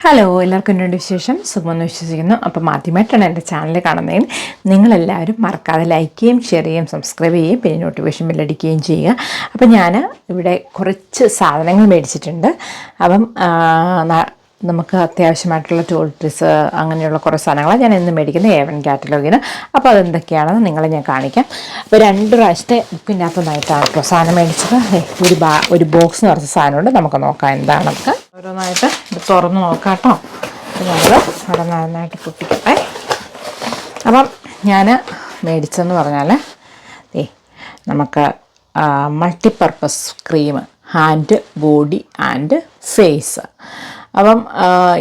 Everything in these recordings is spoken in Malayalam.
ഹലോ എല്ലാവർക്കും എന്നോട് വിശേഷം? സുഖമെന്ന് വിശ്വസിക്കുന്നു. അപ്പോൾ ആദ്യമായിട്ടാണ് എന്റെ ചാനൽ കാണുന്നതെങ്കിൽ നിങ്ങളെല്ലാവരും മറക്കാതെ ലൈക്ക് ചെയ്യുകയും ഷെയർ ചെയ്യുകയും സബ്സ്ക്രൈബ് ചെയ്യുകയും പിന്നെ നോട്ടിഫിക്കേഷൻ ബില്ലടിക്കുകയും ചെയ്യുക. അപ്പോൾ ഞാൻ ഇവിടെ കുറച്ച് സാധനങ്ങൾ മേടിച്ചിട്ടുണ്ട്. അപ്പം നമുക്ക് അത്യാവശ്യമായിട്ടുള്ള ടോൾട്രീസ് അങ്ങനെയുള്ള കുറേ സാധനങ്ങളാണ് ഞാൻ ഇന്ന് മേടിക്കുന്നത്. ഏവൻ കാറ്റലോഗിന് അപ്പോൾ അതെന്തൊക്കെയാണെന്ന് നിങ്ങളെ ഞാൻ കാണിക്കാം. അപ്പോൾ രണ്ട് പ്രാവശ്യത്തെ ബുക്കിന്റെ അകത്തുനിന്നായിട്ടാണ് സാധനം മേടിച്ചത്. ഒരു ബാ ഒരു ബോക്സ് നിറച്ച സാധനമുണ്ട്. നമുക്ക് നോക്കാം എന്താണെന്നൊക്കെ. ഓരോന്നായിട്ട് ഇത് തുറന്ന് നോക്കാം കേട്ടോ. അവിടെ നന്നായിട്ട് പൊട്ടിക്കട്ടെ. അപ്പം ഞാൻ മേടിച്ചെന്ന് പറഞ്ഞാൽ ഏ നമുക്ക് multipurpose cream hand body and face അപ്പം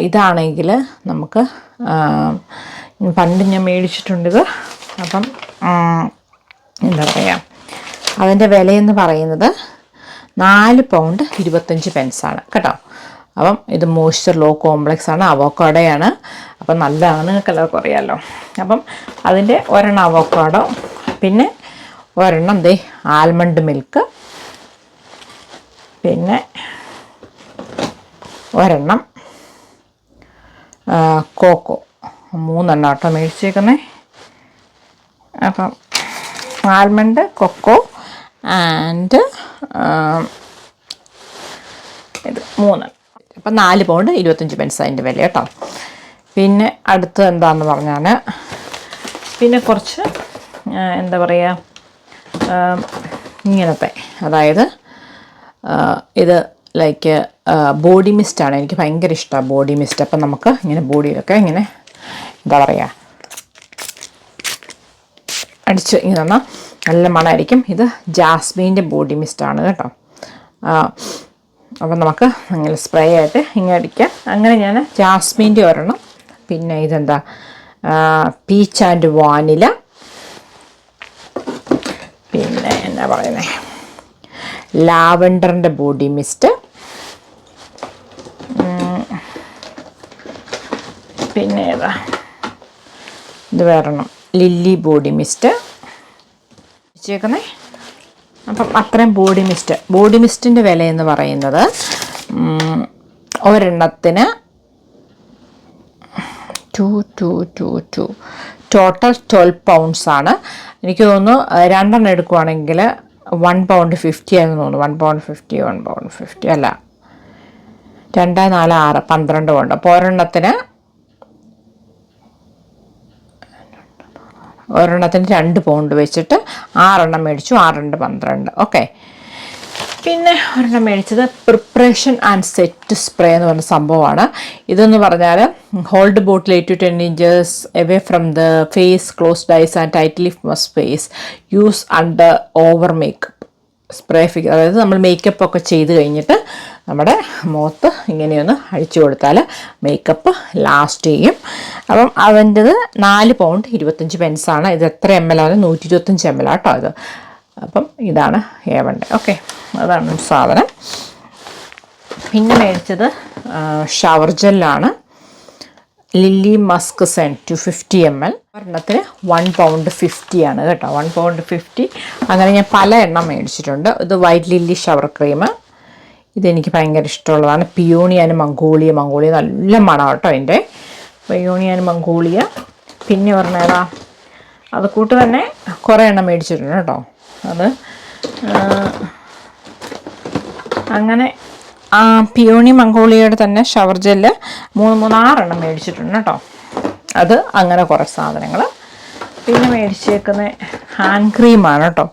ഇതാണെങ്കിൽ നമുക്ക് പണ്ട് ഞാൻ മേടിച്ചിട്ടുണ്ടിത് അപ്പം എന്താ പറയുക അതിന്റെ വിലയെന്ന് പറയുന്നത് നാല് പൗണ്ട് ഇരുപത്തഞ്ച് പെൻസാണ് കേട്ടോ. അപ്പം ഇത് മോയ്സ്ചർ ലോ കോംപ്ലക്സ് ആണ് അവോക്കാഡോയാണ് അപ്പം നല്ലതാണ് നിങ്ങൾക്ക് എല്ലാവർക്കും അറിയാമല്ലോ അപ്പം അതിന്റെ ഒരെണ്ണം അവോക്കാഡോ പിന്നെ ഒരെണ്ണം ദേ ആൽമണ്ട് മിൽക്ക് പിന്നെ ഒരെണ്ണം കോക്കോ മൂന്നെണ്ണം കേട്ടോ മേടിച്ചേക്കുന്നേ. അപ്പം ആൽമണ്ട് കൊക്കോ ആൻഡ് ഇത് മൂന്ന് അപ്പം നാല് പൗണ്ട് ഇരുപത്തഞ്ച് പെൻസ് അതിന്റെ വില കേട്ടോ. പിന്നെ അടുത്ത് എന്താണെന്ന് പറഞ്ഞാൽ പിന്നെ കുറച്ച് എന്താ പറയുക ഇങ്ങനത്തെ അതായത് ഇത് ലൈക്ക് ബോഡി മിസ്റ്റാണ് എനിക്ക് ഭയങ്കര ഇഷ്ടമാണ് ബോഡി മിസ്റ്റ്. അപ്പം നമുക്ക് ഇങ്ങനെ ബോഡിയിലൊക്കെ ഇങ്ങനെ എന്താ പറയുക അടിച്ച് ഇങ്ങനെ നല്ല മണമായിരിക്കും ഇത് ജാസ്മീന്റെ ബോഡി മിസ്റ്റാണ് കേട്ടോ. അപ്പം നമുക്ക് അങ്ങനെ സ്പ്രേ ആയിട്ട് ഇങ്ങനെ അടിക്കാം. അങ്ങനെ ഞാൻ ജാസ്മിന്റെ ഒരെണ്ണം. പിന്നെ ഇതെന്താ? പീച്ച് ആൻഡ് വാനില പിന്നെ എന്നാ പറയുന്നത് ലാവൻഡറിന്റെ ബോഡി മിസ്റ്റ് പിന്നെ ഏതാ? ഇത് വേറെണ്ണം ലില്ലി ബോഡി മിസ്റ്റ് വെച്ചേക്കുന്നേ? അപ്പം അത്രയും ബോഡി മിസ്റ്റ് ബോഡി മിസ്റ്റിന്റെ വില എന്ന് പറയുന്നത് ഒരെണ്ണത്തിന് two two two two total twelve pounds ആണ്. എനിക്ക് തോന്നുന്നു രണ്ടെണ്ണം എടുക്കുവാണെങ്കിൽ വൺ പൗണ്ട് ഫിഫ്റ്റി ആണെന്ന് തോന്നുന്നു. One pound fifty one pound fifty അല്ല. രണ്ട് നാല് ആറ് പന്ത്രണ്ട് പൗണ്ട് അപ്പോൾ ഒരെണ്ണത്തിന് ഒരെണ്ണത്തിന് രണ്ട് പൗണ്ട് വെച്ചിട്ട് ആറെണ്ണം മേടിച്ചു ആറുണ്ട് പന്ത്രണ്ട്. ഓക്കെ പിന്നെ ഒരെണ്ണം മേടിച്ചത് പ്രിപ്പറേഷൻ ആൻഡ് സെറ്റ് സ്പ്രേ എന്ന് പറഞ്ഞ സംഭവമാണ്. ഇതെന്ന് പറഞ്ഞാൽ hold bottle eight to ten inches away from the face close eyes and tightly mist face use under over makeup spray fix അതായത് നമ്മൾ മേക്കപ്പ് ഒക്കെ ചെയ്ത് കഴിഞ്ഞിട്ട് നമ്മുടെ മുഖത്ത് ഇങ്ങനെയൊന്ന് അഴിച്ചു കൊടുത്താൽ മേക്കപ്പ് ലാസ്റ്റ് ചെയ്യും. അപ്പം അതിന്റെത് നാല് പൗണ്ട് ഇരുപത്തഞ്ച് പെൻസാണ് ഇത് എത്ര എം എൽ ആണ്? നൂറ്റി ഇരുപത്തഞ്ച് എം എൽ ആട്ടോ ഇത്. അപ്പം ഇതാണ് ഏവണ്ട ഓക്കെ അതാണ് സാധനം. പിന്നെ മേടിച്ചത് ഷവർ ജെല്ലാണ് lily musk scent two fifty M L ഒരെണ്ണത്തിന് വൺ പൗണ്ട് ഫിഫ്റ്റി ആണ് കേട്ടോ. വൺ പൗണ്ട് ഫിഫ്റ്റി അങ്ങനെ ഞാൻ പല എണ്ണം മേടിച്ചിട്ടുണ്ട്. ഇത് വൈറ്റ് ലില്ലി ഷവർ ക്രീം ഇതെനിക്ക് ഭയങ്കര ഇഷ്ടമുള്ളതാണ്. പിയോണിയാനും മംഗോളിയ മംഗോളിയ നല്ല മണം കേട്ടോ അതിന്റെ പിയോണിയാനും മംഗോളിയ പിന്നെ പറഞ്ഞതാ അത് കൂട്ട് തന്നെ കുറേ എണ്ണം മേടിച്ചിട്ടുണ്ട് കേട്ടോ. അത് അങ്ങനെ പിയോണി മംഗോളിയയുടെ തന്നെ ഷവർ ജെല്ല് മൂന്ന് മൂന്നാറെണ്ണം മേടിച്ചിട്ടുണ്ട് കേട്ടോ. അത് അങ്ങനെ കുറേ സാധനങ്ങൾ പിന്നെ മേടിച്ചേക്കുന്ന ഹാൻഡ് ക്രീമാണ് കേട്ടോ.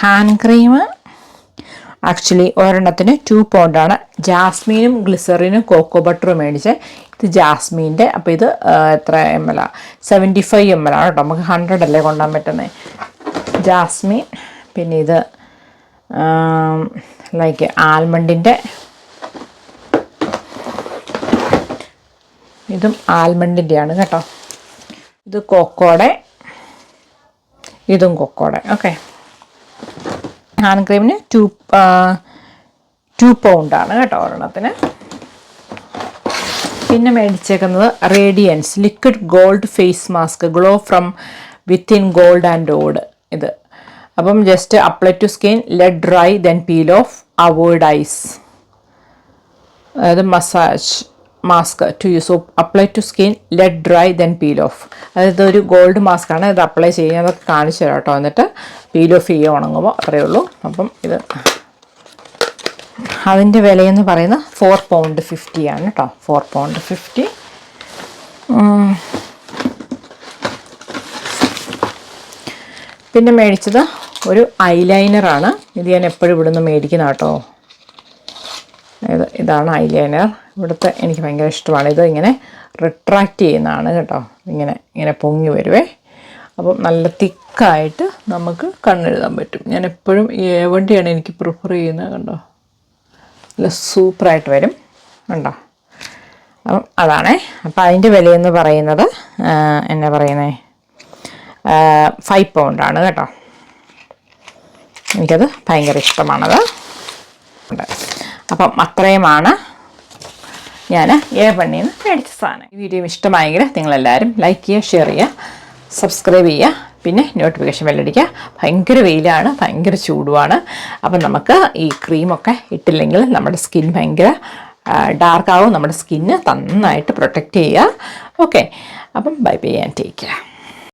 ഹാൻഡ് ക്രീം ആക്ച്വലി ഒരെണ്ണത്തിന് ടു പൗണ്ടാണ്. ജാസ്മീനും ഗ്ലിസറിനും കോക്കോ ബട്ടറും മേടിച്ച്. ഇത് ജാസ്മീന്റെ അപ്പോൾ ഇത് എത്ര എം എൽ ആ? സെവന്റി ഫൈവ് എം എൽ ആണ് കേട്ടോ. നമുക്ക് ഹൺഡ്രഡ് അല്ലേ കൊണ്ടുപോകാൻ പറ്റുന്നത് ജാസ്മീൻ പിന്നെ ഇത് ലൈക്ക് ആൽമണ്ടിന്റെ. ഇതും ആൽമണ്ടിന്റെയാണ് കേട്ടോ. ഇത് കൊക്കോടെ ഇതും കൊക്കോടെ ഓക്കെ. ഹാൻഡ് ക്രീമിന് ടു ടു പൗണ്ടാണ് കേട്ടോ ഒരെണ്ണത്തിന്. പിന്നെ മേടിച്ചേക്കുന്നത് radiance liquid gold face mask glow from within gold and oud ഇത് അപ്പം just apply to skin let dry then peel off avoid eyes അതായത് massage mask to use apply to skin let dry then peel off അതായത് ഒരു ഗോൾഡ് മാസ്ക് ആണ്. ഇത് അപ്ലൈ ചെയ്യുന്നതൊക്കെ കാണിച്ചു തരാം കേട്ടോ. എന്നിട്ട് പീൽ ഓഫ് ചെയ്യുക ഉണങ്ങുമ്പോൾ. അത്രയേ ഉള്ളൂ. അപ്പം ഇത് അതിന്റെ വിലയെന്ന് പറയുന്നത് ഫോർ പൗണ്ട് ഫിഫ്റ്റി ആണ് കേട്ടോ. ഫോർ പൗണ്ട് ഫിഫ്റ്റി പിന്നെ മേടിച്ചത് ഒരു ഐലൈനറാണ് ഇത് ഞാൻ എപ്പോഴും ഇവിടുന്ന് മേടിക്കുന്ന കേട്ടോ. ഇത് ഇതാണ് ഐലൈനർ ഇവിടുത്തെ എനിക്ക് ഭയങ്കര ഇഷ്ടമാണ്. ഇത് ഇങ്ങനെ റിട്രാക്റ്റ് ചെയ്യുന്നതാണ് കേട്ടോ. ഇങ്ങനെ ഇങ്ങനെ പൊങ്ങി വരുവേ. അപ്പം നല്ല തിക്കായിട്ട് നമുക്ക് കണ്ണെഴുതാൻ പറ്റും. ഞാൻ എപ്പോഴും ഈ വണ്ടിയാണ് എനിക്ക് പ്രിഫർ ചെയ്യുന്നത് കണ്ടോ? നല്ല സൂപ്പറായിട്ട് വരും. കണ്ടോ? അപ്പം അതാണേ. അപ്പം അതിന്റെ വിലയെന്ന് പറയുന്നത് എന്നാ പറയുന്നത് ഫൈവ് പൗണ്ടാണ് കേട്ടോ. എനിക്കത് ഭയങ്കര ഇഷ്ടമാണത്. അപ്പം അത്രയുമാണ് ഞാൻ പണ്ണിൽ നിന്ന് മേടിച്ച സാധനം. ഈ വീഡിയോ ഇഷ്ടമായെങ്കിൽ നിങ്ങളെല്ലാവരും ലൈക്ക് ചെയ്യുക ഷെയർ ചെയ്യുക സബ്സ്ക്രൈബ് ചെയ്യുക പിന്നെ നോട്ടിഫിക്കേഷൻ വെല്ലടിക്കുക ഭയങ്കര വെയിലാണ് ഭയങ്കര ചൂടുമാണ്. അപ്പം നമുക്ക് ഈ ക്രീമൊക്കെ ഇട്ടില്ലെങ്കിൽ നമ്മുടെ സ്കിൻ ഭയങ്കര ഡാർക്കാവും നമ്മുടെ സ്കിന്ന് നന്നായിട്ട് പ്രൊട്ടക്റ്റ് ചെയ്യുക. ഓക്കെ അപ്പം bye bye and take care